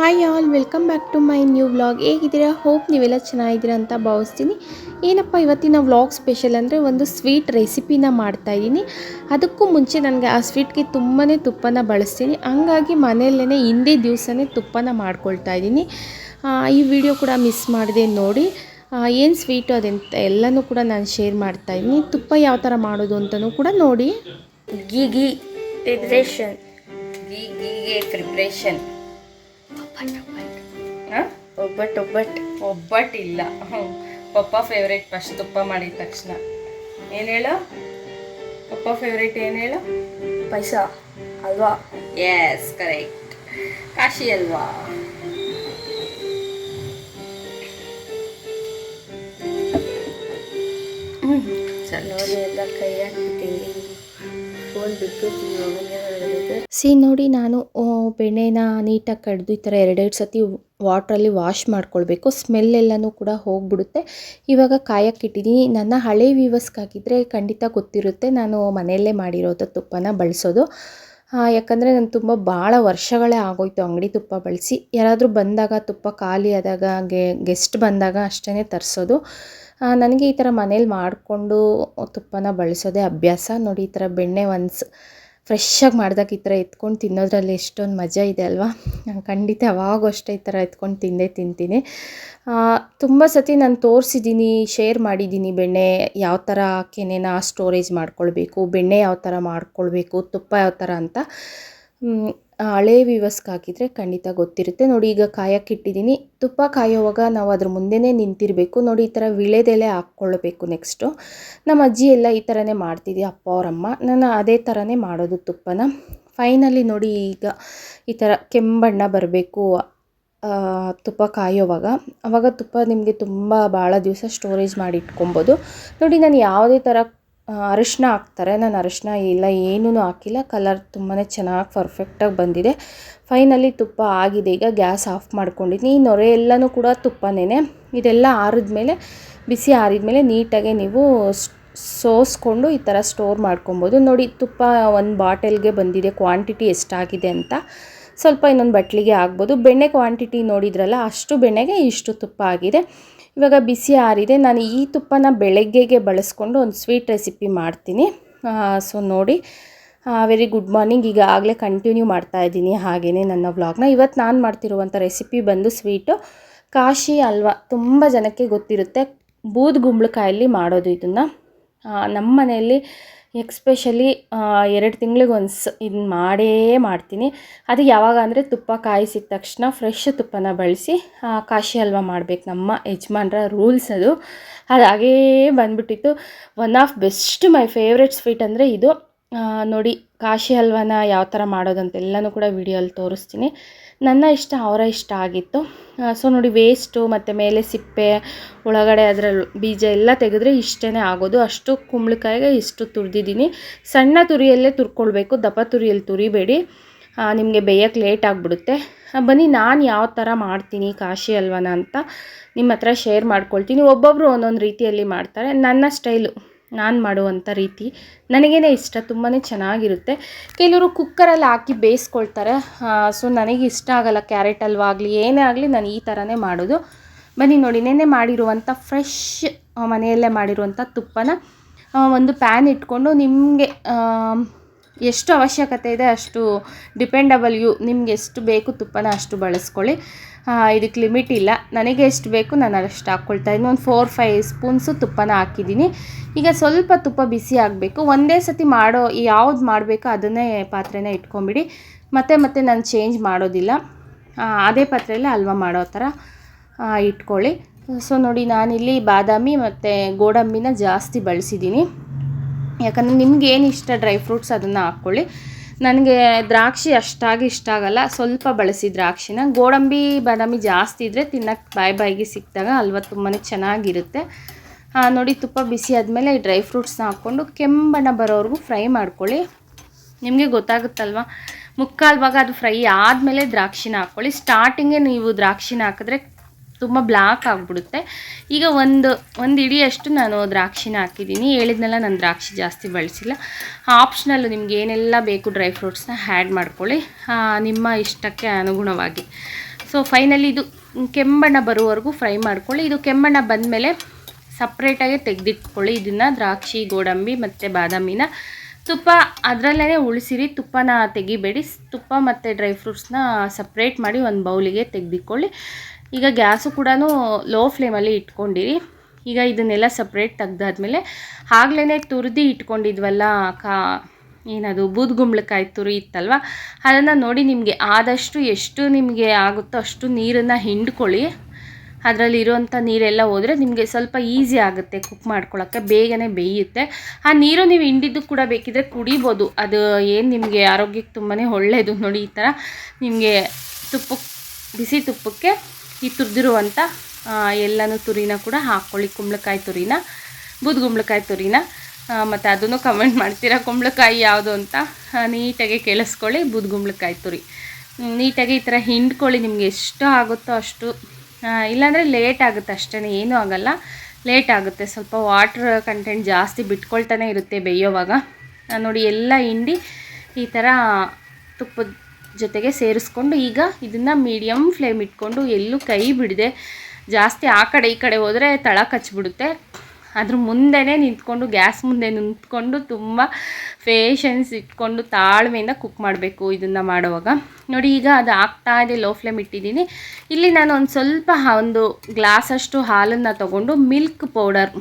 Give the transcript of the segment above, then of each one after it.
Hi all welcome back to my new vlog ಹೇಗಿದ್ದೀರಾ? Hope ನೀವೆಲ್ಲ ಚೆನ್ನಾಗಿದ್ದೀರಾ ಅಂತ ಭಾವಿಸ್ತೀನಿ. ಏನಪ್ಪ, ಇವತ್ತಿನ ವ್ಲಾಗ್ ಸ್ಪೆಷಲ್ ಅಂದರೆ ಒಂದು ಸ್ವೀಟ್ ರೆಸಿಪಿನ ಮಾಡ್ತಾಯಿದ್ದೀನಿ ಅದಕ್ಕೂ ಮುಂಚೆ ನನಗೆ ಆ ಸ್ವೀಟ್ಗೆ ತುಂಬಾ ತುಪ್ಪನ ಬಳಸ್ತೀನಿ. ಹಂಗಾಗಿ ಮನೆಯಲ್ಲೇ ಹಿಂದೆ ದಿವಸನೇ ತುಪ್ಪನ ಮಾಡ್ಕೊಳ್ತಾ ಇದ್ದೀನಿ. ಈ ವಿಡಿಯೋ ಕೂಡ ಮಿಸ್ ಮಾಡಿದೆ ನೋಡಿ. ಏನು ಸ್ವೀಟು ಅದೆಂತ ಎಲ್ಲನೂ ಕೂಡ ನಾನು ಶೇರ್ ಮಾಡ್ತಾಯಿದ್ದೀನಿ ತುಪ್ಪ ಯಾವ ಥರ ಮಾಡೋದು ಅಂತಲೂ ಕೂಡ ನೋಡಿ. ಗೀಗಿ ಪ್ರಿಪ್ರೇಷನ್ ಘೀಗೆ ಪ್ರಿಪ್ರೇಷನ್ ಒಬ್ಬಟ್ಟು ಒಬ್ಬಟ್ಟು. ಒಬ್ಬಟ್ಟು ಇಲ್ಲ ಪಪ್ಪ ಫೇವ್ರೇಟ್ ಫಸ್ಟ್ ತುಪ್ಪ ಮಾಡಿದ ತಕ್ಷಣ. ಏನು ಹೇಳು? ಪಪ್ಪ ಫೇವ್ರೇಟ್ ಏನು ಹೇಳು? ಪೈಸ ಅಲ್ವಾ? ಎಸ್ ಕರೆಕ್ಟ್ ಕಾಶಿ ಅಲ್ವಾ? ಸರಿ ನೋಡಿ ಎಲ್ಲ ಕೈ ಹಾಕ್ಬಿಟ್ಟಿನಿ ಸಿ, ನೋಡಿ ನಾನು ಬೆಣ್ಣೆನ ನೀಟಾಗಿ ಕಡ್ದು ಈ ಥರ ಎರಡೆರಡು ಸತಿ ವಾಟ್ರಲ್ಲಿ ವಾಶ್ ಮಾಡ್ಕೊಳ್ಬೇಕು. ಸ್ಮೆಲ್ ಎಲ್ಲನೂ ಕೂಡ ಹೋಗ್ಬಿಡುತ್ತೆ. ಇವಾಗ ಕಾಯಕ್ಕಿಟ್ಟಿದ್ದೀನಿ ನನ್ನ ಹಳೆ ವ್ಯೂವರ್ಸ್ಗಾಗಿದ್ದರೆ ಖಂಡಿತ ಗೊತ್ತಿರುತ್ತೆ ನಾನು ಮನೆಯಲ್ಲೇ ಮಾಡಿರೋದು ತುಪ್ಪನ ಬಳಸೋದು. ಯಾಕಂದರೆ ನಾನು ತುಂಬ ಭಾಳ ವರ್ಷಗಳೇ ಆಗೋಯ್ತು ಅಂಗಡಿ ತುಪ್ಪ ಬಳಸಿ. ಯಾರಾದರೂ ಬಂದಾಗ ತುಪ್ಪ ಖಾಲಿ ಆದಾಗ ಗೆಸ್ಟ್ ಬಂದಾಗ ಅಷ್ಟೇ ತರಿಸೋದು. ನನಗೆ ಈ ಥರ ಮನೇಲಿ ಮಾಡಿಕೊಂಡು ತುಪ್ಪನ ಬಳಸೋದೇ ಅಭ್ಯಾಸ. ನೋಡಿ, ಈ ಥರ ಬೆಣ್ಣೆ ಒನ್ಸ್ ಫ್ರೆಶ್ಶಾಗಿ ಮಾಡಿದಾಗ ಈ ಥರ ಎತ್ಕೊಂಡು ತಿನ್ನೋದ್ರಲ್ಲಿ ಎಷ್ಟೊಂದು ಮಜಾ ಇದೆ ಅಲ್ವಾ? ನಾನು ಖಂಡಿತ ಯಾವಾಗೂ ಅಷ್ಟೇ ಈ ಥರ ಎತ್ಕೊಂಡು ತಿಂದೇ ತಿಂತೀನಿ. ತುಂಬ ಸತಿ ನಾನು ತೋರಿಸಿದ್ದೀನಿ ಶೇರ್ ಮಾಡಿದ್ದೀನಿ ಬೆಣ್ಣೆ ಯಾವ ಥರ ಕೆನೆನ ಸ್ಟೋರೇಜ್ ಮಾಡ್ಕೊಳ್ಬೇಕು, ಬೆಣ್ಣೆ ಯಾವ ಥರ ಮಾಡ್ಕೊಳ್ಬೇಕು, ತುಪ್ಪ ಯಾವ ಥರ ಅಂತ. ಹಳೆ ವಿವಸ್ಗೆ ಹಾಕಿದರೆ ಖಂಡಿತ ಗೊತ್ತಿರುತ್ತೆ. ನೋಡಿ, ಈಗ ಕಾಯಕ್ಕೆ ಇಟ್ಟಿದ್ದೀನಿ. ತುಪ್ಪ ಕಾಯೋವಾಗ ನಾವು ಅದ್ರ ಮುಂದೆನೇ ನಿಂತಿರಬೇಕು. ನೋಡಿ, ಈ ಥರ ವಿಳೆದೆಲೆ ಹಾಕ್ಕೊಳ್ಬೇಕು ನೆಕ್ಸ್ಟು. ನಮ್ಮ ಅಜ್ಜಿ ಎಲ್ಲ ಈ ಥರನೇ ಮಾಡ್ತಿದ್ದೆ, ಅಪ್ಪ ಅವರಮ್ಮ ನಾನು ಅದೇ ಥರನೇ ಮಾಡೋದು ತುಪ್ಪನ. ಫೈನಲಿ ನೋಡಿ, ಈಗ ಈ ಥರ ಕೆಂಬಣ್ಣ ಬರಬೇಕು ತುಪ್ಪ ಕಾಯೋವಾಗ. ಆವಾಗ ತುಪ್ಪ ನಿಮಗೆ ತುಂಬ ಭಾಳ ದಿವಸ ಸ್ಟೋರೇಜ್ ಮಾಡಿ ಇಟ್ಕೊಬೋದು. ನೋಡಿ, ನಾನು ಯಾವುದೇ ಥರ ಅರಿಶಿನ ಹಾಕ್ತಾರೆ. ನಾನು ಅರಿಶಿನ ಇಲ್ಲ, ಏನೂ ಹಾಕಿಲ್ಲ. ಕಲರ್ ತುಂಬಾ ಚೆನ್ನಾಗಿ ಪರ್ಫೆಕ್ಟಾಗಿ ಬಂದಿದೆ. ಫೈನಲಿ ತುಪ್ಪ ಆಗಿದೆ. ಈಗ ಗ್ಯಾಸ್ ಆಫ್ ಮಾಡ್ಕೊಂಡಿದ್ದೀನಿ ಈ ನೊರೆ ಎಲ್ಲನೂ ಕೂಡ ತುಪ್ಪನೇ ಇದೆಲ್ಲ ಆರಿದ್ಮೇಲೆ, ಬಿಸಿ ಆರಿದ್ಮೇಲೆ ನೀಟಾಗೆ ನೀವು ಸೋಸ್ಕೊಂಡು ಈ ಥರ ಸ್ಟೋರ್ ಮಾಡ್ಕೊಬೋದು. ನೋಡಿ, ತುಪ್ಪ ಒಂದು ಬಾಟಲ್ಗೆ ಬಂದಿದೆ. ಕ್ವಾಂಟಿಟಿ ಎಷ್ಟಾಗಿದೆ ಅಂತ. ಸ್ವಲ್ಪ ಇನ್ನೊಂದು ಬಟ್ಲಿಗೆ ಆಗ್ಬೋದು ಬೆಣ್ಣೆ ಕ್ವಾಂಟಿಟಿ ನೋಡಿದ್ರಲ್ಲ, ಅಷ್ಟು ಬೆಣ್ಣೆಗೆ ಇಷ್ಟು ತುಪ್ಪ ಆಗಿದೆ. ಇವಾಗ ಬಿಸಿ ಆರಿದೆ. ನಾನು ಈ ತುಪ್ಪನ ಬೆಳಗ್ಗೆಗೆ ಬಳಸ್ಕೊಂಡು ಒಂದು ಸ್ವೀಟ್ ರೆಸಿಪಿ ಮಾಡ್ತೀನಿ. ಸೊ ನೋಡಿ. ವೆರಿ ಗುಡ್ ಮಾರ್ನಿಂಗ್ ಈಗ ಆಗಲೇ ಕಂಟಿನ್ಯೂ ಮಾಡ್ತಾ ಇದ್ದೀನಿ ಹಾಗೆಯೇ ನನ್ನ ವ್ಲಾಗ್ನ ಇವತ್ತು ನಾನು ಮಾಡ್ತಿರುವಂಥ ರೆಸಿಪಿ ಬಂದು ಸ್ವೀಟು ಕಾಶಿ ಅಲ್ವ? ತುಂಬ ಜನಕ್ಕೆ ಗೊತ್ತಿರುತ್ತೆ. ಬೂದ್ ಗುಂಬಳಕಾಯಲ್ಲಿ ಮಾಡೋದು ಇದನ್ನು. ನಮ್ಮ ಮನೆಯಲ್ಲಿ ಎಕ್ಸ್ಪೆಷಲಿ ಎರಡು ತಿಂಗಳಿಗೆ ಒನ್ಸ್ ಇದನ್ನ ಮಾಡೇ ಮಾಡ್ತೀನಿ. ಅದು ಯಾವಾಗ ಅಂದರೆ ತುಪ್ಪ ಕಾಯಿಸಿದ ತಕ್ಷಣ ಫ್ರೆಶ್ ತುಪ್ಪನ ಬಳಸಿ ಕಾಶಿ ಹಲ್ವ ಮಾಡಬೇಕು ನಮ್ಮ ಯಜಮಾನ್ರ ರೂಲ್ಸ್ ಅದು. ಅದು ಹಾಗೇ ಬಂದ್ಬಿಟ್ಟಿತ್ತು. One of best my favourite sweet ಅಂದರೆ ಇದು. ನೋಡಿ, ಕಾಶಿ ಹಲ್ವಾನ ಯಾವ ಥರ ಮಾಡೋದಂತೆಲ್ಲನೂ ಕೂಡ ವಿಡಿಯೋಲ್ಲಿ ತೋರಿಸ್ತೀನಿ. ನನ್ನ ಇಷ್ಟ, ಅವರ ಇಷ್ಟ ಆಗಿತ್ತು. ಸೊ ನೋಡಿ ವೇಸ್ಟು ಮತ್ತು ಮೇಲೆ ಸಿಪ್ಪೆ, ಒಳಗಡೆ ಅದರ ಬೀಜ ಎಲ್ಲ ತೆಗೆದ್ರೆ ಇಷ್ಟೇ ಆಗೋದು. ಅಷ್ಟು ಕುಂಬಳಕಾಯಿಗೆ ಇಷ್ಟು ತುರಿದಿದ್ದೀನಿ. ಸಣ್ಣ ತುರಿಯಲ್ಲೇ ತುರ್ಕೊಳ್ಬೇಕು, ದಪ್ಪ ತುರಿಯಲ್ಲಿ ತುರಿಬೇಡಿ. ನಿಮಗೆ ಬೇಯಕ್ಕೆ ಲೇಟ್ ಆಗಿಬಿಡುತ್ತೆ. ಬನ್ನಿ, ನಾನು ಯಾವ ಥರ ಮಾಡ್ತೀನಿ ಕಾಶಿ ಹಲ್ವಾನ ಅಂತ ನಿಮ್ಮ ಹತ್ರ ಶೇರ್ ಮಾಡ್ಕೊಳ್ತೀನಿ. ಒಬ್ಬೊಬ್ಬರು ಒಂದೊಂದು ರೀತಿಯಲ್ಲಿ ಮಾಡ್ತಾರೆ. ನನ್ನ ಸ್ಟೈಲು ನಾನು ಮಾಡುವಂಥ ರೀತಿ ನನಗೇನೆ ಇಷ್ಟ ತುಂಬಾ ಚೆನ್ನಾಗಿರುತ್ತೆ. ಕೆಲವರು ಕುಕ್ಕರಲ್ಲಿ ಹಾಕಿ ಬೇಯಿಸ್ಕೊಳ್ತಾರೆ. ಸೊ ನನಗೆ ಇಷ್ಟ ಆಗಲ್ಲ ಕ್ಯಾರೆಟ್ ಹಲ್ವಾ ಏನೇ ಆಗಲಿ ನಾನು ಈ ಥರನೇ ಮಾಡೋದು. ಬನ್ನಿ ನೋಡಿ, ನೆನ್ನೆ ಮಾಡಿರುವಂಥ ಫ್ರೆಶ್ ಮನೆಯಲ್ಲೇ ಮಾಡಿರುವಂಥ ತುಪ್ಪನ ಒಂದು ಪ್ಯಾನ್ ಇಟ್ಕೊಂಡು ನಿಮಗೆ ಎಷ್ಟು ಅವಶ್ಯಕತೆ ಇದೆ ಅಷ್ಟು ಡಿಪೆಂಡಬಲ್ ಯು, ನಿಮ್ಗೆ ಎಷ್ಟು ಬೇಕು ತುಪ್ಪನ ಅಷ್ಟು ಬಳಸ್ಕೊಳ್ಳಿ. ಇದಕ್ಕೆ ಲಿಮಿಟ್ ಇಲ್ಲ. ನನಗೆ ಎಷ್ಟು ಬೇಕು ನಾನು ಅಷ್ಟು ಹಾಕ್ಕೊಳ್ತಾ ಒಂದು ಫೋರ್ ಫೈವ್ ಸ್ಪೂನ್ಸು ತುಪ್ಪನ ಹಾಕಿದ್ದೀನಿ. ಈಗ ಸ್ವಲ್ಪ ತುಪ್ಪ ಬಿಸಿ ಆಗಬೇಕು. ಒಂದೇ ಸತಿ ಮಾಡೋ, ಯಾವ್ದು ಮಾಡಬೇಕೋ ಅದನ್ನೇ ಪಾತ್ರೆನ ಇಟ್ಕೊಂಬಿಡಿ. ಮತ್ತೆ ಮತ್ತೆ ನಾನು ಚೇಂಜ್ ಮಾಡೋದಿಲ್ಲ. ಅದೇ ಪಾತ್ರೆಯಲ್ಲೇ ಹಲ್ವಾ ಮಾಡೋ ಥರ ಇಟ್ಕೊಳ್ಳಿ. ಸೊ ನೋಡಿ ನಾನಿಲ್ಲಿ ಬಾದಾಮಿ ಮತ್ತು ಗೋಡಂಬಿನ ಜಾಸ್ತಿ ಬಳಸಿದ್ದೀನಿ. ಯಾಕಂದರೆ ನಿಮ್ಗೆ ಏನು ಇಷ್ಟ ಡ್ರೈ ಫ್ರೂಟ್ಸ್ ಅದನ್ನು ಹಾಕ್ಕೊಳ್ಳಿ. ನನಗೆ ದ್ರಾಕ್ಷಿ ಅಷ್ಟಾಗಿ ಇಷ್ಟ ಆಗಲ್ಲ. ಸ್ವಲ್ಪ ಬಳಸಿ ದ್ರಾಕ್ಷಿನ. ಗೋಡಂಬಿ, ಬಾದಾಮಿ ಜಾಸ್ತಿ ಇದ್ದರೆ ತಿನ್ನಕ್ಕೆ ಬಾಯಿ ಬಾಯಿಗೆ ಸಿಕ್ಕಿದಾಗ ಹಲ್ವ ತುಂಬಾ ಚೆನ್ನಾಗಿರುತ್ತೆ. ನೋಡಿ ತುಪ್ಪ ಬಿಸಿ ಆದಮೇಲೆ ಈ ಡ್ರೈ ಫ್ರೂಟ್ಸ್ನ ಹಾಕ್ಕೊಂಡು ಕೆಂಬಣ್ಣ ಬರೋವರೆಗೂ ಫ್ರೈ ಮಾಡ್ಕೊಳ್ಳಿ. ನಿಮಗೆ ಗೊತ್ತಾಗುತ್ತಲ್ವ? ಮುಕ್ಕಾಲು ಭಾಗ ಅದು ಫ್ರೈ ಆದಮೇಲೆ ದ್ರಾಕ್ಷಿನ ಹಾಕ್ಕೊಳ್ಳಿ. ಸ್ಟಾರ್ಟಿಂಗೇ ನೀವು ದ್ರಾಕ್ಷಿನ ಹಾಕಿದ್ರೆ ತುಂಬ ಬ್ಲ್ಯಾಕ್ ಆಗಿಬಿಡುತ್ತೆ. ಈಗ ಒಂದು ಒಂದು ಇಡಿಯಷ್ಟು ನಾನು ದ್ರಾಕ್ಷಿನ ಹಾಕಿದ್ದೀನಿ. ಹೇಳಿದ್ನೆಲ್ಲ ನಾನು ದ್ರಾಕ್ಷಿ ಜಾಸ್ತಿ ಬಳಸಿಲ್ಲ. ಆಪ್ಷನಲ್ಲು ನಿಮ್ಗೆ ಏನೆಲ್ಲ ಬೇಕು ಡ್ರೈ ಫ್ರೂಟ್ಸ್ನ ಆ್ಯಡ್ ಮಾಡ್ಕೊಳ್ಳಿ. ನಿಮ್ಮ ಇಷ್ಟಕ್ಕೆ ಅನುಗುಣವಾಗಿ. ಸೊ ಫೈನಲಿ ಇದು ಕೆಂಬಣ್ಣ ಬರುವವರೆಗೂ ಫ್ರೈ ಮಾಡ್ಕೊಳ್ಳಿ. ಇದು ಕೆಂಬಣ್ಣ ಬಂದಮೇಲೆ ಸಪ್ರೇಟಾಗಿ ತೆಗೆದಿಟ್ಕೊಳ್ಳಿ. ಇದನ್ನು ದ್ರಾಕ್ಷಿ, ಗೋಡಂಬಿ ಮತ್ತು ಬಾದಾಮಿನ ತುಪ್ಪ ಅದರಲ್ಲೇ ಉಳಿಸಿರಿ, ತುಪ್ಪನ ತೆಗಿಬೇಡಿ. ತುಪ್ಪ ಮತ್ತು ಡ್ರೈ ಫ್ರೂಟ್ಸ್ನ ಸಪ್ರೇಟ್ ಮಾಡಿ ಒಂದು ಬೌಲಿಗೆ ತೆಗೆದಿಕ್ಕೊಳ್ಳಿ ಈಗ ಗ್ಯಾಸು ಕೂಡ ಲೋ ಫ್ಲೇಮಲ್ಲಿ ಇಟ್ಕೊಂಡಿರಿ. ಈಗ ಇದನ್ನೆಲ್ಲ ಸಪ್ರೇಟ್ ತೆಗ್ದಾದ್ಮೇಲೆ ಆಗ್ಲೇ ತುರಿದು ಇಟ್ಕೊಂಡಿದ್ವಲ್ಲ, ಕಾ, ಏನದು ಬೂದ್ಗುಂಬಳಕಾಯಿ ತುರಿ ಇತ್ತಲ್ವ? ಅದನ್ನು ನೋಡಿ ನಿಮಗೆ ಆದಷ್ಟು ಎಷ್ಟು ನಿಮಗೆ ಆಗುತ್ತೋ ಅಷ್ಟು ನೀರನ್ನು ಹಿಂಡ್ಕೊಳ್ಳಿ. ಅದರಲ್ಲಿ ಇರುವಂಥ ನೀರೆಲ್ಲ ಹೋದರೆ ನಿಮಗೆ ಸ್ವಲ್ಪ ಈಸಿ ಆಗುತ್ತೆ ಕುಕ್ ಮಾಡ್ಕೊಳ್ಳೋಕ್ಕೆ ಬೇಗನೆ ಬೇಯುತ್ತೆ. ಆ ನೀರು ನೀವು ಹಿಂಡಿದ್ದು ಕೂಡ ಬೇಕಿದ್ರೆ ಕುಡಿಬೋದು. ಅದು ಏನು ನಿಮಗೆ ಆರೋಗ್ಯಕ್ಕೆ ತುಂಬಾ ಒಳ್ಳೆಯದು ನೋಡಿ ಈ ಥರ ನಿಮಗೆ ತುಪ್ಪಕ್ಕೆ ಬಿಸಿ ತುಪ್ಪಕ್ಕೆ ಈ ತುರಿದಿರುವಂಥ ಎಲ್ಲನೂ ತುರಿನ ಕೂಡ ಹಾಕ್ಕೊಳ್ಳಿ. ಕುಂಬಳಕಾಯಿ ತುರಿನ ಬೂದ್ಗುಂಬಳಕಾಯಿ ತುರಿನ ಮತ್ತು ಅದನ್ನು ಕಮೆಂಟ್ ಮಾಡ್ತೀರಾ? ಕುಂಬಳಕಾಯಿ ಯಾವುದು ಅಂತ ನೀಟಾಗಿ ಕೇಳಿಸ್ಕೊಳ್ಳಿ. ಬೂದ್ಗುಂಬಳಕಾಯಿ ತುರಿ. ನೀಟಾಗಿ ಈ ಥರ ಹಿಂಡ್ಕೊಳ್ಳಿ. ನಿಮಗೆ ಎಷ್ಟು ಆಗುತ್ತೋ ಅಷ್ಟು ಇಲ್ಲಾಂದರೆ ಲೇಟ್ ಆಗುತ್ತೆ ಅಷ್ಟೇ ಏನೂ ಆಗಲ್ಲ. ಲೇಟ್ ಆಗುತ್ತೆ, ಸ್ವಲ್ಪ ವಾಟ್ರ್ ಕಂಟೆಂಟ್ ಜಾಸ್ತಿ ಬಿಟ್ಕೊಳ್ತಾನೆ ಇರುತ್ತೆ ಬೇಯೋವಾಗ. ನೋಡಿ, ಎಲ್ಲ ಹಿಂಡಿ ಈ ಥರ ತುಪ್ಪದ ಜೊತೆಗೆ ಸೇರಿಸ್ಕೊಂಡು ಈಗ ಇದನ್ನು ಮೀಡಿಯಮ್ ಫ್ಲೇಮ್ ಇಟ್ಕೊಂಡು ಎಲ್ಲೂ ಕೈ ಬಿಡದೆ ಜಾಸ್ತಿ ಆ ಕಡೆ ಈ ಕಡೆ ಹೋದರೆ ತಳ ಕಚ್ಬಿಡುತ್ತೆ. ಅದ್ರ ಮುಂದೆನೇ ನಿಂತ್ಕೊಂಡು, ಗ್ಯಾಸ್ ಮುಂದೆ ನಿಂತ್ಕೊಂಡು ತುಂಬ ಪೇಷನ್ಸ್ ಇಟ್ಕೊಂಡು ತಾಳ್ಮೆಯಿಂದ ಕುಕ್ ಮಾಡಬೇಕು ಇದನ್ನು ಮಾಡುವಾಗ. ನೋಡಿ, ಈಗ ಅದು ಆಗ್ತಾ ಇದೆ ಲೋ ಫ್ಲೇಮ್ ಇಟ್ಟಿದ್ದೀನಿ. ಇಲ್ಲಿ ನಾನು ಒಂದು ಸ್ವಲ್ಪ ಒಂದು ಗ್ಲಾಸಷ್ಟು ಹಾಲನ್ನು ತಗೊಂಡು ಮಿಲ್ಕ್ ಪೌಡರ್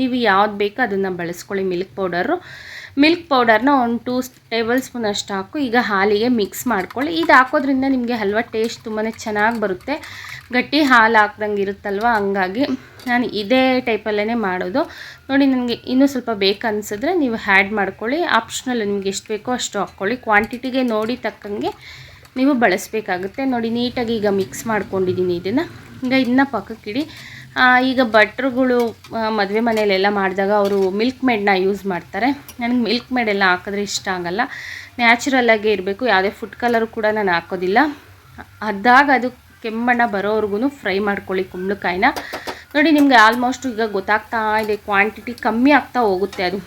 ನೀವು ಯಾವ್ದು ಬೇಕೋ ಅದನ್ನು ಬಳಸ್ಕೊಳ್ಳಿ ಮಿಲ್ಕ್ ಪೌಡರು ಮಿಲ್ಕ್ ಪೌಡರ್ನ ಒಂದು ಟೂ ಟೇಬಲ್ ಸ್ಪೂನ್ ಅಷ್ಟು ಹಾಕು. ಈಗ ಹಾಲಿಗೆ ಮಿಕ್ಸ್ ಮಾಡ್ಕೊಳ್ಳಿ. ಇದು ಹಾಕೋದ್ರಿಂದ ನಿಮಗೆ ಹಲ್ವ ಟೇಸ್ಟ್ ತುಂಬಾ ಚೆನ್ನಾಗಿ ಬರುತ್ತೆ. ಗಟ್ಟಿ ಹಾಲು ಹಾಕ್ದಂಗೆ ಇರುತ್ತಲ್ವ? ಹಂಗಾಗಿ ನಾನು ಇದೇ ಟೈಪಲ್ಲೇ ಮಾಡೋದು. ನೋಡಿ, ನನಗೆ ಇನ್ನೂ ಸ್ವಲ್ಪ ಬೇಕನ್ಸಿದ್ರೆ ನೀವು ಹ್ಯಾಡ್ ಮಾಡ್ಕೊಳ್ಳಿ. ಆಪ್ಷನಲ್ ನಿಮ್ಗೆ ಎಷ್ಟು ಬೇಕೋ ಅಷ್ಟು ಹಾಕ್ಕೊಳ್ಳಿ. ಕ್ವಾಂಟಿಟಿಗೆ ನೋಡಿ ತಕ್ಕಂಗೆ ನೀವು ಬಳಸಬೇಕಾಗುತ್ತೆ. ನೋಡಿ, ನೀಟಾಗಿ ಈಗ ಮಿಕ್ಸ್ ಮಾಡ್ಕೊಂಡಿದ್ದೀನಿ ಇದನ್ನು. ಈಗ ಇದನ್ನ ಪಕ್ಕಕ್ಕಿಡಿ. ಈಗ ಭಟ್ರುಗಳು ಮದುವೆ ಮನೆಯಲ್ಲೆಲ್ಲ ಮಾಡಿದಾಗ ಅವರು ಮಿಲ್ಕ್ ಮೇಡನ್ನ ಯೂಸ್ ಮಾಡ್ತಾರೆ. ನನಗೆ ಮಿಲ್ಕ್ ಮೇಡ್ ಎಲ್ಲ ಹಾಕಿದ್ರೆ ಇಷ್ಟ ಆಗಲ್ಲ. ನ್ಯಾಚುರಲ್ಲಾಗೇ ಇರಬೇಕು. ಯಾವುದೇ ಫುಡ್ ಕಲರು ಕೂಡ ನಾನು ಹಾಕೋದಿಲ್ಲ. ಅದಾಗ ಅದು ಕೆಂಬಣ್ಣ ಬರೋವರೆಗೂ ಫ್ರೈ ಮಾಡ್ಕೊಳ್ಳಿ ಕುಂಬಳಕಾಯಿನ. ನೋಡಿ ನಿಮಗೆ ಆಲ್ಮೋಸ್ಟ್ ಈಗ ಗೊತ್ತಾಗ್ತಾ ಇದೆ ಕ್ವಾಂಟಿಟಿ ಕಮ್ಮಿ ಆಗ್ತಾ ಹೋಗುತ್ತೆ ಅದು.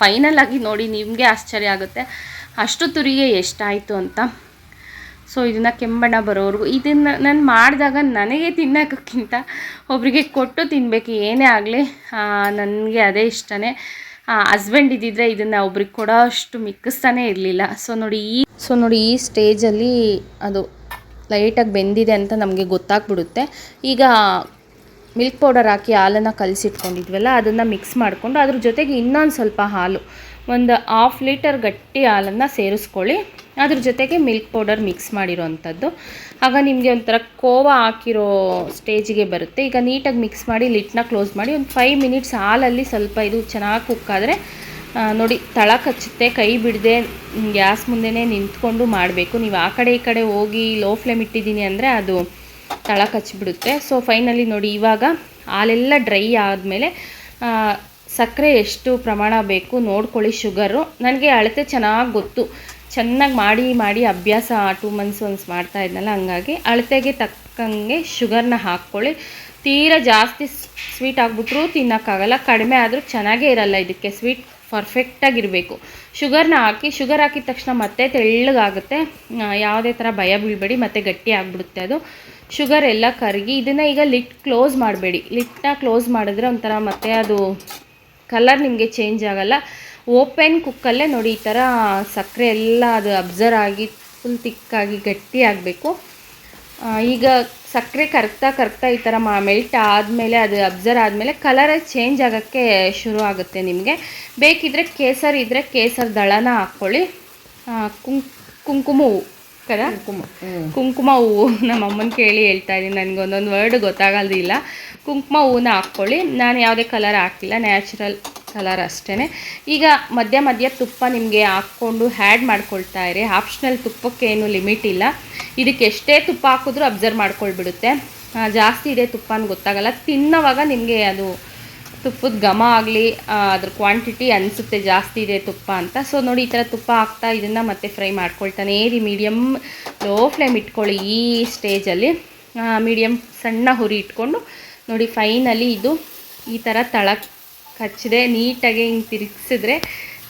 ಫೈನಲ್ ಆಗಿ ನೋಡಿ ನಿಮಗೆ ಆಶ್ಚರ್ಯ ಆಗುತ್ತೆ. ಅಷ್ಟು ತುರಿಗೆ ಎಷ್ಟಾಯಿತು ಅಂತ. ಸೊ ಇದನ್ನು ಕೆಂಬಣ್ಣ ಬರೋವರೆಗೂ. ಇದನ್ನು ನಾನು ಮಾಡಿದಾಗ ನನಗೆ ತಿನ್ನೋಕ್ಕಿಂತ ಒಬ್ರಿಗೆ ಕೊಟ್ಟು ತಿನ್ನಬೇಕು ಏನೇ ಆಗಲಿ ನನಗೆ ಅದೇ ಇಷ್ಟನೇ. ಹಸ್ಬೆಂಡ್ ಇದ್ದಿದ್ರೆ ಇದನ್ನು ಒಬ್ರಿಗೆ ಕೊಡೋ ಅಷ್ಟು ಮಿಕ್ಕಿಸ್ತಾನೆ ಇರಲಿಲ್ಲ. ಸೊ ನೋಡಿ ಈ, ಸೊ ನೋಡಿ ಈ ಸ್ಟೇಜಲ್ಲಿ ಅದು ಲೈಟಾಗಿ ಬೆಂದಿದೆ ಅಂತ ನಮಗೆ ಗೊತ್ತಾಗ್ಬಿಡುತ್ತೆ. ಈಗ ಮಿಲ್ಕ್ ಪೌಡರ್ ಹಾಕಿ ಹಾಲನ್ನು ಕಲಸಿಟ್ಕೊಂಡಿದ್ವಲ್ಲ, ಅದನ್ನು ಮಿಕ್ಸ್ ಮಾಡಿಕೊಂಡು ಅದ್ರ ಜೊತೆಗೆ ಇನ್ನೊಂದು ಸ್ವಲ್ಪ ಹಾಲು. ಒಂದು ಹಾಫ್ ಲೀಟರ್ ಗಟ್ಟಿ ಹಾಲನ್ನು ಸೇರಿಸ್ಕೊಳ್ಳಿ. ಅದ್ರ ಜೊತೆಗೆ ಮಿಲ್ಕ್ ಪೌಡರ್ ಮಿಕ್ಸ್ ಮಾಡಿರೋವಂಥದ್ದು ಆಗ ನಿಮಗೆ ಒಂಥರ ಕೋವಾ ಹಾಕಿರೋ ಸ್ಟೇಜಿಗೆ ಬರುತ್ತೆ. ಈಗ ನೀಟಾಗಿ ಮಿಕ್ಸ್ ಮಾಡಿ ಲಿಟ್ನ ಕ್ಲೋಸ್ ಮಾಡಿ ಒಂದು ಫೈವ್ ಮಿನಿಟ್ಸ್ ಹಾಲಲ್ಲಿ ಸ್ವಲ್ಪ ಇದು ಚೆನ್ನಾಗಿ ಕುಕ್ಕಾದರೆ ನೋಡಿ ತಳ ಕಚ್ಚುತ್ತೆ, ಕೈ ಬಿಡದೆ ಗ್ಯಾಸ್ ಮುಂದೆನೇ ನಿಂತ್ಕೊಂಡು ಮಾಡಬೇಕು. ನೀವು ಆ ಕಡೆ ಈ ಕಡೆ ಹೋಗಿ ಲೋ ಫ್ಲೇಮ್ ಇಟ್ಟಿದ್ದೀನಿ ಅಂದರೆ ಅದು ತಳ ಕಚ್ಚಿಬಿಡುತ್ತೆ. ಸೊ ಫೈನಲಿ ನೋಡಿ ಇವಾಗ ಹಾಲೆಲ್ಲ ಡ್ರೈ ಆದಮೇಲೆ ಸಕ್ಕರೆ ಎಷ್ಟು ಪ್ರಮಾಣ ಬೇಕು ನೋಡ್ಕೊಳ್ಳಿ ಶುಗರು. ನನಗೆ ಅಳತೆ ಚೆನ್ನಾಗಿ ಗೊತ್ತು. ಚೆನ್ನಾಗಿ ಮಾಡಿ ಮಾಡಿ ಅಭ್ಯಾಸ ಟೂ ಮಂತ್ಸ್ ಒನ್ಸ್ ಮಾಡ್ತಾ ಇದ್ನಲ್ಲ, ಹಂಗಾಗಿ ಅಳತೆಗೆ ತಕ್ಕಂಗೆ ಶುಗರ್ನ ಹಾಕ್ಕೊಳ್ಳಿ. ತೀರಾ ಜಾಸ್ತಿ ಸ್ವೀಟ್ ಆಗಿಬಿಟ್ರೂ ತಿನ್ನೋಕ್ಕಾಗಲ್ಲ, ಕಡಿಮೆ ಆದರೂ ಚೆನ್ನಾಗೇ ಇರಲ್ಲ ಇದಕ್ಕೆ. ಸ್ವೀಟ್ ಪರ್ಫೆಕ್ಟಾಗಿರಬೇಕು ಶುಗರ್ನ ಹಾಕಿ ಶುಗರ್ ಹಾಕಿದ ತಕ್ಷಣ ಮತ್ತೆ ತೆಳ್ಳಗಾಗುತ್ತೆ. ಯಾವುದೇ ಥರ ಭಯ ಬೀಳಬೇಡಿ, ಮತ್ತೆ ಗಟ್ಟಿ ಆಗಿಬಿಡುತ್ತೆ ಅದು. ಶುಗರ್ ಎಲ್ಲ ಕರಗಿ, ಇದನ್ನು ಈಗ ಲಿಟ್ ಕ್ಲೋಸ್ ಮಾಡಬೇಡಿ. ಲಿಟ್ನ ಕ್ಲೋಸ್ ಮಾಡಿದ್ರೆ ಒಂಥರ ಮತ್ತೆ ಅದು ಕಲರ್ ನಿಮಗೆ ಚೇಂಜ್ ಆಗಲ್ಲ. ಓಪನ್ ಕುಕ್ಕಲ್ಲೇ ನೋಡಿ ಈ ಥರ ಸಕ್ಕರೆ ಎಲ್ಲ ಅದು ಅಬ್ಸರ್ವ್ ಆಗಿ ಫುಲ್ ತಿಕ್ಕಾಗಿ ಗಟ್ಟಿ ಆಗಬೇಕು. ಈಗ ಸಕ್ಕರೆ ಕರಗ್ತಾ ಕರಗ್ತಾ ಈ ಥರ ಮಾ ಮೆಲ್ಟ್ ಆದಮೇಲೆ ಅದು ಅಬ್ಸರ್ವ್ ಆದಮೇಲೆ ಕಲರ್ ಚೇಂಜ್ ಆಗೋಕ್ಕೆ ಶುರು ಆಗುತ್ತೆ ನಿಮಗೆ. ಬೇಕಿದ್ದರೆ ಕೇಸರಿ ಇದ್ದರೆ ಕೇಸರ್ ದಳನ ಹಾಕ್ಕೊಳ್ಳಿ. ಕುಂ ಕುಂಕುಮ ಹೂವು ಕದ? ಕುಂಕುಮ ಹೂವು ನಮ್ಮ ಅಮ್ಮನ ಕೇಳಿ ಹೇಳ್ತಾ ಇದ್ದೀನಿ. ನನಗೆ ಒಂದೊಂದು ವರ್ಡ್ ಗೊತ್ತಾಗೋದಿಲ್ಲ ಕುಂಕುಮ ಹೂವನ್ನ ಹಾಕ್ಕೊಳ್ಳಿ. ನಾನು ಯಾವುದೇ ಕಲರ್ ಹಾಕಿಲ್ಲ. ನ್ಯಾಚುರಲ್ ಕಲರ್ ಅಷ್ಟೇ ಈಗ ಮಧ್ಯ ಮಧ್ಯ ತುಪ್ಪ ನಿಮಗೆ ಹಾಕ್ಕೊಂಡು ಹ್ಯಾಡ್ ಮಾಡ್ಕೊಳ್ತಾ ಇರಿ. ಆಪ್ಷನಲ್ ತುಪ್ಪಕ್ಕೆ ಏನು ಲಿಮಿಟ್ ಇಲ್ಲ. ಇದಕ್ಕೆ ಎಷ್ಟೇ ತುಪ್ಪ ಹಾಕಿದ್ರೂ ಅಬ್ಸರ್ವ್ ಮಾಡ್ಕೊಳ್ಬಿಡುತ್ತೆ. ಜಾಸ್ತಿ ಇದೆ ತುಪ್ಪ ಗೊತ್ತಾಗಲ್ಲ. ತಿನ್ನೋವಾಗ ನಿಮಗೆ ಅದು ತುಪ್ಪದ ಘಮ ಆಗಲಿ ಅದ್ರ ಕ್ವಾಂಟಿಟಿ ಅನಿಸುತ್ತೆ ಜಾಸ್ತಿ ಇದೆ ತುಪ್ಪ ಅಂತ. ಸೊ ನೋಡಿ ಈ ಥರ ತುಪ್ಪ ಹಾಕ್ತಾ ಇದನ್ನು ಮತ್ತೆ ಫ್ರೈ ಮಾಡ್ಕೊಳ್ತಾನೆ. ರೀ ಮೀಡಿಯಮ್ ಲೋ ಫ್ಲೇಮ್ ಇಟ್ಕೊಳ್ಳಿ ಈ ಸ್ಟೇಜಲ್ಲಿ ಮೀಡಿಯಮ್ ಸಣ್ಣ ಹುರಿ ಇಟ್ಕೊಂಡು ನೋಡಿ ಫೈನಲಿ ಇದು ಈ ಥರ ತಳ ಕಚ್ಚದೆ, ನೀಟಾಗಿ ಹಿಂಗೆ ತಿರುಗಿಸಿದ್ರೆ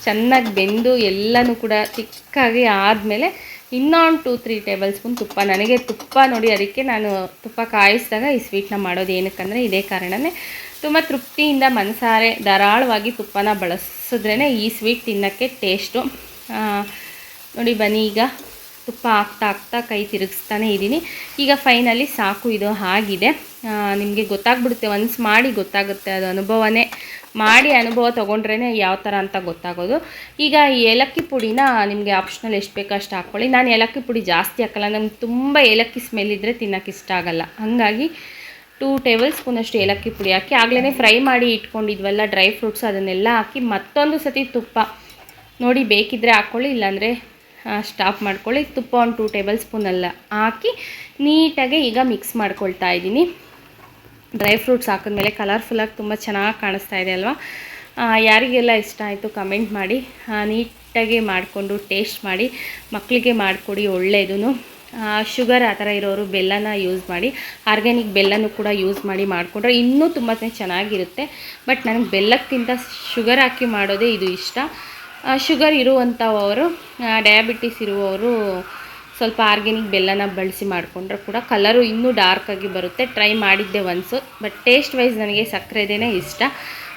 ಚೆನ್ನಾಗಿ ಬೆಂದು ಎಲ್ಲನೂ ಕೂಡ ಚಿಕ್ಕಾಗಿ ಆದಮೇಲೆ ಇನ್ನೊಂದು ಟೂ ತ್ರೀ ಟೇಬಲ್ ಸ್ಪೂನ್ ತುಪ್ಪ. ನನಗೆ ತುಪ್ಪ ನೋಡಿ ಅದಕ್ಕೆ ನಾನು ತುಪ್ಪ ಕಾಯಿಸಿದಾಗ ಈ ಸ್ವೀಟ್ನ ಮಾಡೋದು ಏನಕ್ಕಂದರೆ ಇದೇ ಕಾರಣನೇ. ತುಂಬ ತೃಪ್ತಿಯಿಂದ ಮನಸಾರೆ ಧಾರಾಳವಾಗಿ ತುಪ್ಪನ ಬಳಸಿದ್ರೇ ಈ ಸ್ವೀಟ್ ತಿನ್ನೋಕ್ಕೆ ಟೇಸ್ಟು ನೋಡಿ ಬನ್ನಿ ಈಗ ತುಪ್ಪ ಹಾಕ್ತಾ ಹಾಕ್ತಾ ಕೈ ತಿರುಗಿಸ್ತಾನೆ ಇದ್ದೀನಿ ಈಗ ಫೈನಲಿ ಸಾಕು, ಇದು ಆಗಿದೆ. ನಿಮಗೆ ಗೊತ್ತಾಗ್ಬಿಡುತ್ತೆ ಒನ್ಸ್ ಮಾಡಿ ಗೊತ್ತಾಗುತ್ತೆ ಅದು ಅನುಭವನೇ. ಮಾಡಿ ಅನುಭವ ತೊಗೊಂಡ್ರೇ ಯಾವ ಥರ ಅಂತ ಗೊತ್ತಾಗೋದು. ಈಗ ಏಲಕ್ಕಿ ಪುಡಿನ ನಿಮಗೆ ಆಪ್ಷನಲ್ ಎಷ್ಟು ಬೇಕೋ ಅಷ್ಟು ಹಾಕ್ಕೊಳ್ಳಿ. ನಾನು ಏಲಕ್ಕಿ ಪುಡಿ ಜಾಸ್ತಿ ಹಾಕಲ್ಲ ನಮ್ಗೆ ತುಂಬ ಏಲಕ್ಕಿ ಸ್ಮೆಲ್ ಇದ್ದರೆ ತಿನ್ನೋಕೆ ಇಷ್ಟ ಆಗಲ್ಲ. ಹಾಗಾಗಿ ಟೂ ಟೇಬಲ್ ಸ್ಪೂನಷ್ಟು ಏಲಕ್ಕಿ ಪುಡಿ ಹಾಕಿ ಆಗಲೇ ಫ್ರೈ ಮಾಡಿ ಇಟ್ಕೊಂಡಿದ್ವಲ್ಲ ಡ್ರೈ ಫ್ರೂಟ್ಸ್ ಅದನ್ನೆಲ್ಲ ಹಾಕಿ ಮತ್ತೊಂದು ಸತಿ ತುಪ್ಪ. ನೋಡಿ ಬೇಕಿದ್ದರೆ ಹಾಕ್ಕೊಳ್ಳಿ, ಇಲ್ಲಾಂದರೆ ಸ್ಟಾಪ್ ಮಾಡ್ಕೊಳ್ಳಿ. ತುಪ್ಪ ಒಂದು ಟೂ ಟೇಬಲ್ ಸ್ಪೂನ್ ಎಲ್ಲ ಹಾಕಿ ನೀಟಾಗಿ ಈಗ ಮಿಕ್ಸ್ ಮಾಡ್ಕೊಳ್ತಾ ಇದ್ದೀನಿ. ಡ್ರೈ ಫ್ರೂಟ್ಸ್ ಹಾಕಿದ್ಮೇಲೆ ಕಲರ್ಫುಲ್ಲಾಗಿ ತುಂಬ ಚೆನ್ನಾಗಿ ಕಾಣಿಸ್ತಾ ಇದೆ ಅಲ್ವಾ? ಯಾರಿಗೆಲ್ಲ ಇಷ್ಟ ಆಯಿತು ಕಮೆಂಟ್ ಮಾಡಿ. ನೀಟಾಗಿ ಮಾಡಿಕೊಂಡು ಟೇಸ್ಟ್ ಮಾಡಿ ಮಕ್ಕಳಿಗೆ ಮಾಡಿಕೊಡಿ ಒಳ್ಳೆಯದು ಶುಗರ್ ಆ ಥರ ಇರೋರು ಬೆಲ್ಲನ ಯೂಸ್ ಮಾಡಿ ಆರ್ಗ್ಯಾನಿಕ್ ಬೆಲ್ಲನೂ ಕೂಡ ಯೂಸ್ ಮಾಡಿ ಮಾಡಿಕೊಂಡ್ರೆ ಇನ್ನೂ ತುಂಬ ಚೆನ್ನಾಗಿರುತ್ತೆ. ಬಟ್ ನನಗೆ ಬೆಲ್ಲಕ್ಕಿಂತ ಶುಗರ್ ಹಾಕಿ ಮಾಡೋದೇ ಇದು ಇಷ್ಟ. ಶುಗರ್ ಇರುವಂಥವರು ಡಯಾಬಿಟಿಸ್ ಇರುವವರು ಸ್ವಲ್ಪ ಆರ್ಗ್ಯಾನಿಕ್ ಬೆಲ್ಲನ ಬಳಸಿ ಮಾಡಿಕೊಂಡ್ರೆ ಕೂಡ ಕಲರು ಇನ್ನೂ ಡಾರ್ಕಾಗಿ ಬರುತ್ತೆ. ಟ್ರೈ ಮಾಡಿದ್ದೆ ಒನ್ಸು ಬಟ್ ಟೇಸ್ಟ್ ವೈಸ್ ನನಗೆ ಸಕ್ಕರೆದೇ ಇಷ್ಟ.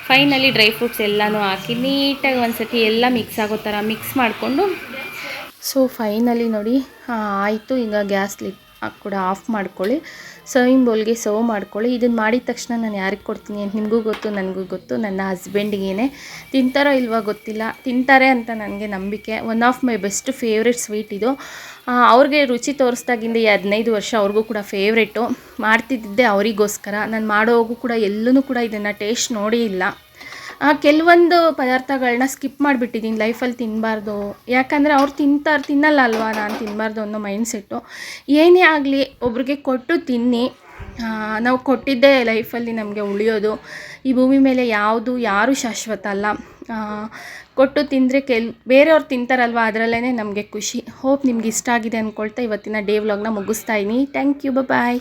ಫೈನಲಿ ಡ್ರೈ ಫ್ರೂಟ್ಸ್ ಎಲ್ಲನೂ ಹಾಕಿ ನೀಟಾಗಿ ಒಂದ್ಸತಿ ಎಲ್ಲ ಮಿಕ್ಸ್ ಆಗೋ ಥರ ಮಿಕ್ಸ್ ಮಾಡಿಕೊಂಡು ಸೊ ಫೈನಲಿ ನೋಡಿ ಆಯಿತು. ಈಗ ಗ್ಯಾಸ್ ಲಿಡ್ ಕೂಡ ಆಫ್ ಮಾಡ್ಕೊಳ್ಳಿ. ಸರ್ವಿಂಗ್ ಬೌಲ್ಗೆ ಸರ್ವ್ ಮಾಡ್ಕೊಳ್ಳಿ. ಇದನ್ನು ಮಾಡಿದ ತಕ್ಷಣ ನಾನು ಯಾರಿಗೆ ಕೊಡ್ತೀನಿ ಅಂತ ನಿಮಗೂ ಗೊತ್ತು, ನನಗೂ ಗೊತ್ತು. ನನ್ನ ಹಸ್ಬೆಂಡ್ಗೇನೆ ತಿಂತಾರೋ ಇಲ್ವೋ ಗೊತ್ತಿಲ್ಲ. ತಿಂತಾರೆ ಅಂತ ನನಗೆ ನಂಬಿಕೆ. One of my best favourite sweet ಇದು. ಅವ್ರಿಗೆ ರುಚಿ ತೋರಿಸ್ದಾಗಿಂದ ಈ ಹದಿನೈದು ವರ್ಷ ಅವ್ರಿಗೂ ಕೂಡ ಫೇವ್ರೇಟು ಮಾಡ್ತಿದ್ದೆ ಅವರಿಗೋಸ್ಕರ. ನಾನು ಮಾಡೋವಾಗೂ ಕೂಡ ಎಲ್ಲೂ ಕೂಡ ಇದನ್ನು ಟೇಸ್ಟ್ ನೋಡೇ ಇಲ್ಲ. ಕೆಲವೊಂದು ಪದಾರ್ಥಗಳನ್ನ ಸ್ಕಿಪ್ ಮಾಡಿಬಿಟ್ಟಿದ್ದೀನಿ ಲೈಫಲ್ಲಿ ತಿನ್ನಬಾರ್ದು ಯಾಕಂದರೆ ಅವ್ರು ತಿಂತಾರೆ, ತಿನ್ನಲ್ಲ ಅಲ್ವಾ ನಾನು ತಿನ್ನಬಾರ್ದು ಅನ್ನೋ ಮೈಂಡ್ಸೆಟ್ಟು ಏನೇ ಆಗಲಿ ಒಬ್ರಿಗೆ ಕೊಟ್ಟು ತಿನ್ನಿ. ನಾವು ಕೊಟ್ಟಿದ್ದೇ ಲೈಫಲ್ಲಿ ನಮಗೆ ಉಳಿಯೋದು. ಈ ಭೂಮಿ ಮೇಲೆ ಯಾವುದು, ಯಾರೂ ಶಾಶ್ವತ ಅಲ್ಲ. ಕೊಟ್ಟು ತಿಂದರೆ ಕೆಲ್, ಬೇರೆಯವ್ರು ತಿಂತಾರಲ್ವ ಅದರಲ್ಲೇ ನಮಗೆ ಖುಷಿ. ಹೋಪ್ ನಿಮ್ಗೆ ಇಷ್ಟ ಆಗಿದೆ ಅಂದ್ಕೊಳ್ತಾ ಇವತ್ತಿನ ಡೇ ವ್ಲಾಗ್ನ ಮುಗಿಸ್ತಾ ಇದ್ದೀನಿ. Thank you bye.